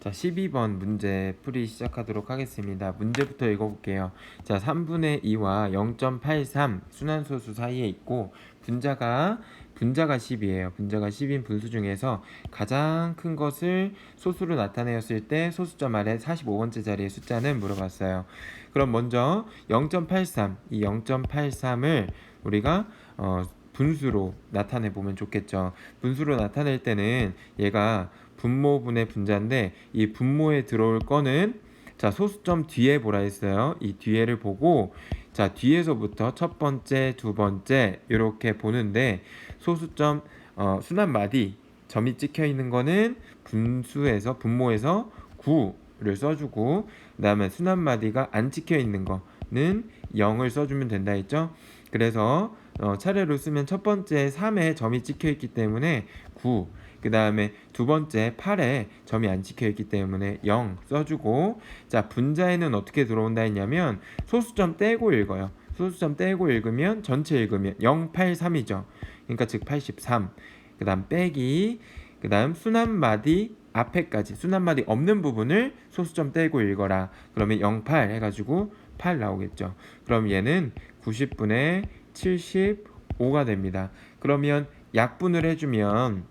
자, 12번 문제 풀이 시작하도록 하겠습니다. 문제부터 읽어볼게요. 자, 3분의 2와 0.83 순환소수 사이에 있고 분자가 분자가 10이에요. 분자가 10인 분수 중에서 가장 큰 것을 소수로 나타내었을 때 소수점 아래 45번째 자리의 숫자는 물어봤어요. 그럼 먼저 0.83, 이 0.83을 우리가 어, 분수로 나타내 보면 좋겠죠. 분수로 나타낼 때는 얘가 분모분의 분자인데 이 분모에 들어올 거는 자 소수점 뒤에 보라 했어요. 이 뒤에를 보고 자 뒤에서부터 첫 번째, 두 번째 이렇게 보는데 소수점 어, 순환 마디 점이 찍혀 있는 거는 분수에서 분모에서 9를 써주고 그다음에 순환 마디가 안 찍혀 있는 거는 0을 써주면 된다 했죠. 그래서 어, 차례로 쓰면 첫 번째 3에 점이 찍혀 있기 때문에 9, 그 다음에 두 번째 8에 점이 안 찍혀 있기 때문에 0 써주고 자 분자에는 어떻게 들어온다 했냐면 소수점 떼고 읽어요. 소수점 떼고 읽으면 전체 읽으면 083이죠. 그러니까 즉 83. 그 다음 빼기 그 다음 순환 마디 앞에까지 순환 마디 없는 부분을 소수점 떼고 읽어라. 그러면 08 해가지고 8 나오겠죠. 그럼 얘는 90분의 75가 됩니다. 그러면 약분을 해주면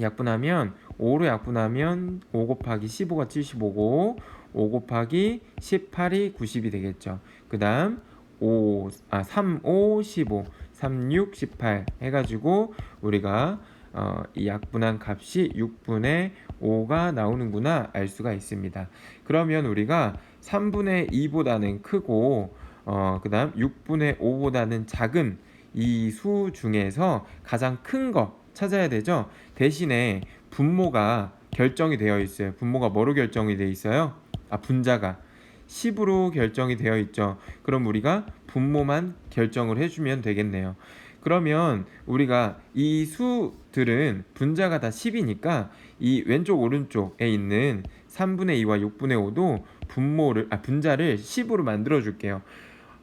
약분하면 5로 약분하면 5 곱하기 15가 75고 5 곱하기 18이 90이 되겠죠. 그 다음 5, 아, 3, 5, 15, 3, 6, 18 해가지고 우리가 어, 이 약분한 값이 6분의 5가 나오는구나 알 수가 있습니다. 그러면 우리가 3분의 2보다는 크고 어, 그 다음 6분의 5보다는 작은 이 수 중에서 가장 큰거 찾아야 되죠. 대신에 분모가 결정이 되어 있어요. 분모가 뭐로 결정이 되어 있어요? 아, 분자가 10으로 결정이 되어 있죠. 그럼 우리가 분모만 결정을 해주면 되겠네요. 그러면 우리가 이 수들은 분자가 다 10이니까 이 왼쪽 오른쪽에 있는 3분의 2와 6분의 5도 분모를 아 분자를 10으로 만들어 줄게요.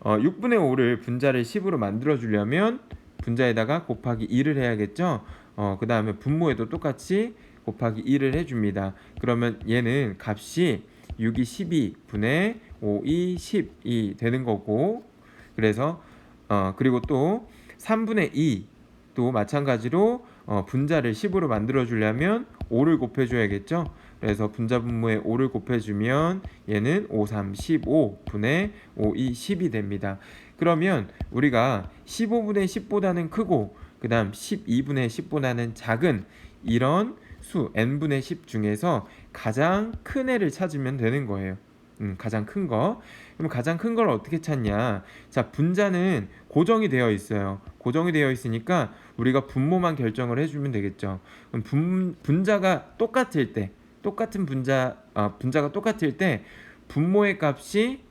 어, 6분의 5를 분자를 10으로 만들어 주려면 분자에다가 곱하기 2를 해야겠죠. 어, 그 다음에 분모에도 똑같이 곱하기 2를 해줍니다. 그러면 얘는 값이 6이 12 분의 5이 10이 되는 거고 그래서 어, 그리고 또 3분의 2도 마찬가지로 어, 분자를 10으로 만들어 주려면 5를 곱해 줘야겠죠. 그래서 분자 분모에 5를 곱해 주면 얘는 5, 3, 15 분의 5, 2, 10이 됩니다. 그러면 우리가 15분의 10보다는 크고 그 다음 12분의 10보다는 작은 이런 수 n분의 10 중에서 가장 큰 애를 찾으면 되는 거예요. 음, 가장 큰 거. 그럼 가장 큰 걸 어떻게 찾냐? 자, 분자는 고정이 되어 있어요. 고정이 되어 있으니까 우리가 분모만 결정을 해주면 되겠죠. 그럼 분, 분자가 똑같을 때, 똑같은 분자, 아, 분자가 똑같을 때 분모의 값이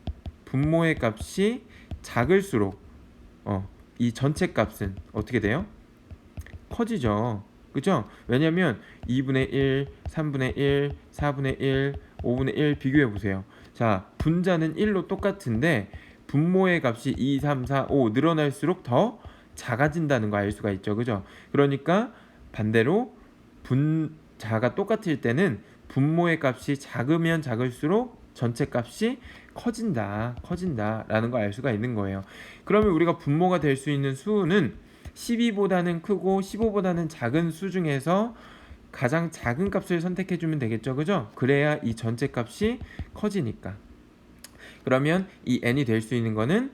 분모의 값이 작을수록 어, 이 전체 값은 어떻게 돼요? 커지죠. 그죠? 왜냐면 2분의 1, 3분의 1, 4분의 1, 5분의 1 비교해 보세요. 자, 분자는 1로 똑같은데 분모의 값이 2, 3, 4, 5 늘어날수록 더 작아진다는 거 알 수가 있죠. 그죠? 그러니까 반대로 분자가 똑같을 때는 분모의 값이 작으면 작을수록 전체 값이 커진다, 커진다라는 거 알 수가 있는 거예요. 그러면 우리가 분모가 될 수 있는 수는 12보다는 크고 15보다는 작은 수 중에서 가장 작은 값을 선택해 주면 되겠죠. 그죠? 그래야 이 전체 값이 커지니까. 그러면 이 n이 될 수 있는 거는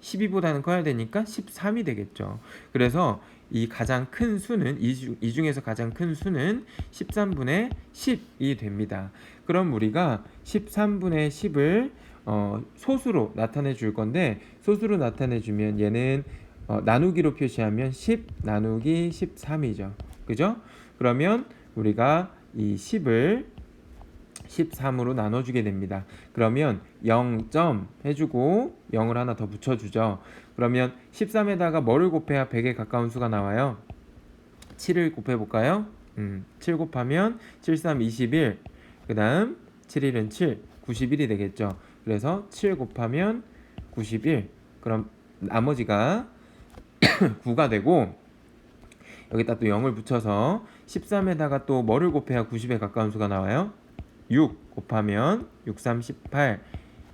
12보다는 커야 되니까 13이 되겠죠. 그래서 이 가장 큰 수는 이, 중에서 가장 큰 수는 13분의 10이 됩니다. 그럼 우리가 13분의 10을 어, 소수로 나타내 줄 건데 소수로 나타내 주면 얘는 어, 나누기로 표시하면 10 나누기 13이죠. 그죠? 그러면 우리가 이 10을 13으로 나눠주게 됩니다. 그러면 0점 해주고 0을 하나 더 붙여주죠. 그러면 13에다가 뭐를 곱해야 100에 가까운 수가 나와요? 7을 곱해볼까요? 음, 7 곱하면 7, 3, 21. 그 다음 7, 1은 7, 91이 되겠죠. 그래서 7 곱하면 91. 그럼 나머지가 9가 되고 여기다 또 0을 붙여서 13에다가 또 뭐를 곱해야 90에 가까운 수가 나와요? 6 곱하면 6, 3, 18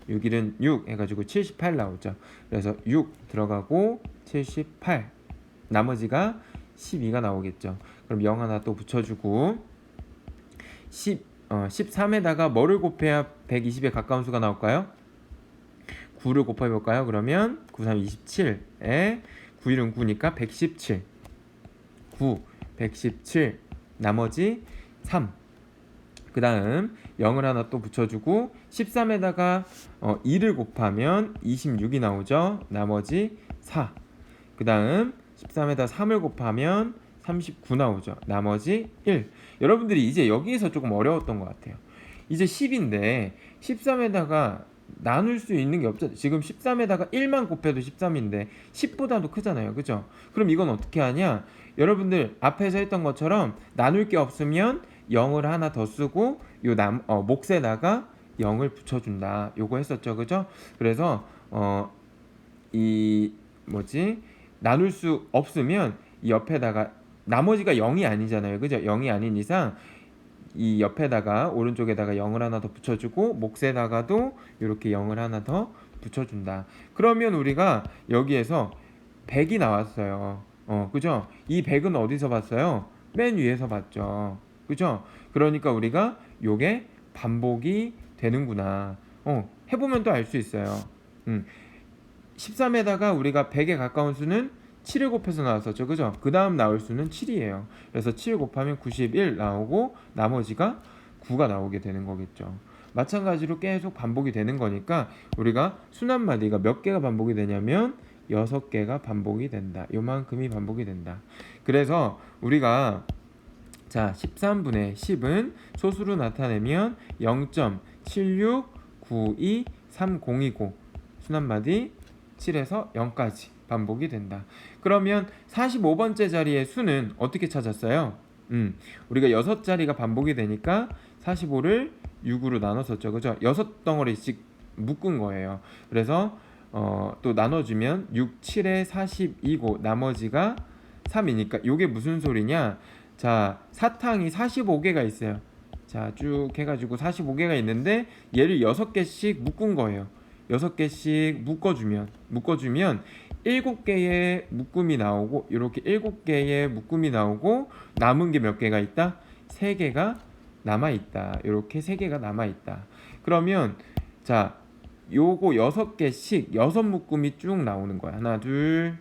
6일은 6 해가지고 78 나오죠. 그래서 6 들어가고 78 나머지가 12가 나오겠죠. 그럼 0 하나 또 붙여주고 10, 어, 13에다가 뭐를 곱해야 120에 가까운 수가 나올까요? 9를 곱해볼까요? 그러면 9, 3, 27에 9일은 9니까 117 9, 117 나머지 3 그 다음 0을 하나 또 붙여주고 13에다가 어, 2를 곱하면 26이 나오죠. 나머지 4 그 다음 13에다 3을 곱하면 39 나오죠. 나머지 1 여러분들이 이제 여기에서 조금 어려웠던 것 같아요. 이제 10인데 13에다가 나눌 수 있는 게 없죠. 지금 13에다가 1만 곱해도 13인데 10보다도 크잖아요. 그죠? 그럼 이건 어떻게 하냐? 여러분들 앞에서 했던 것처럼 나눌 게 없으면 0을 하나 더 쓰고 요 남, 어, 몫에다가 0을 붙여준다. 요거 했었죠, 그죠? 그래서 어, 이 뭐지? 나눌 수 없으면 이 옆에다가 나머지가 0이 아니잖아요, 그죠? 0이 아닌 이상 이 옆에다가 오른쪽에다가 0을 하나 더 붙여주고 몫에다가도 이렇게 0을 하나 더 붙여준다. 그러면 우리가 여기에서 100이 나왔어요. 어, 그죠? 이 100은 어디서 봤어요? 맨 위에서 봤죠. 그죠? 그러니까 우리가 요게 반복이 되는구나. 어, 해보면 또 알 수 있어요. 음. 13에다가 우리가 100에 가까운 수는 7을 곱해서 나왔었죠. 그죠? 그 다음 나올 수는 7이에요. 그래서 7 곱하면 91 나오고 나머지가 9가 나오게 되는 거겠죠. 마찬가지로 계속 반복이 되는 거니까 우리가 순한 마디가 몇 개가 반복이 되냐면 6개가 반복이 된다. 요만큼이 반복이 된다. 그래서 우리가 자, 13분의 10은 소수로 나타내면 0.769230이고 순한 마디 7에서 0까지 반복이 된다. 그러면 45번째 자리의 수는 어떻게 찾았어요? 음, 우리가 6자리가 반복이 되니까 45를 6으로 나눴었죠. 그죠? 6덩어리씩 묶은 거예요. 그래서 어, 또 나눠주면 6, 7에 42고 나머지가 3이니까 이게 무슨 소리냐? 자, 사탕이 45개가 있어요. 자, 쭉 해가지고 45개가 있는데 얘를 6개씩 묶은 거예요. 6개씩 묶어주면 묶어주면 7개의 묶음이 나오고 이렇게 7개의 묶음이 나오고 남은 게 몇 개가 있다? 3개가 남아 있다. 이렇게 3개가 남아 있다. 그러면 자, 요거 6개씩 6 묶음이 쭉 나오는 거야. 하나, 둘,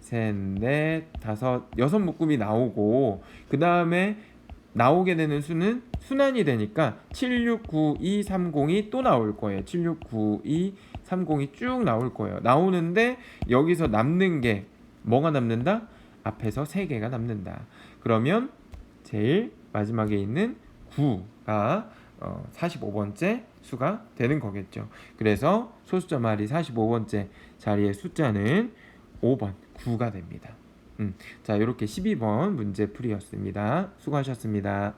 셋, 넷, 다섯, 여섯 묶음이 나오고 그 다음에 나오게 되는 수는 순환이 되니까 769230이 또 나올 거예요. 769230이 쭉 나올 거예요. 나오는데 여기서 남는 게 뭐가 남는다? 앞에서 세 개가 남는다. 그러면 제일 마지막에 있는 9가 어, 45번째 수가 되는 거겠죠. 그래서 소수점 말이 45번째 자리의 숫자는 5번 9가 됩니다. 음, 자, 이렇게 12번 문제 풀이였습니다. 수고하셨습니다.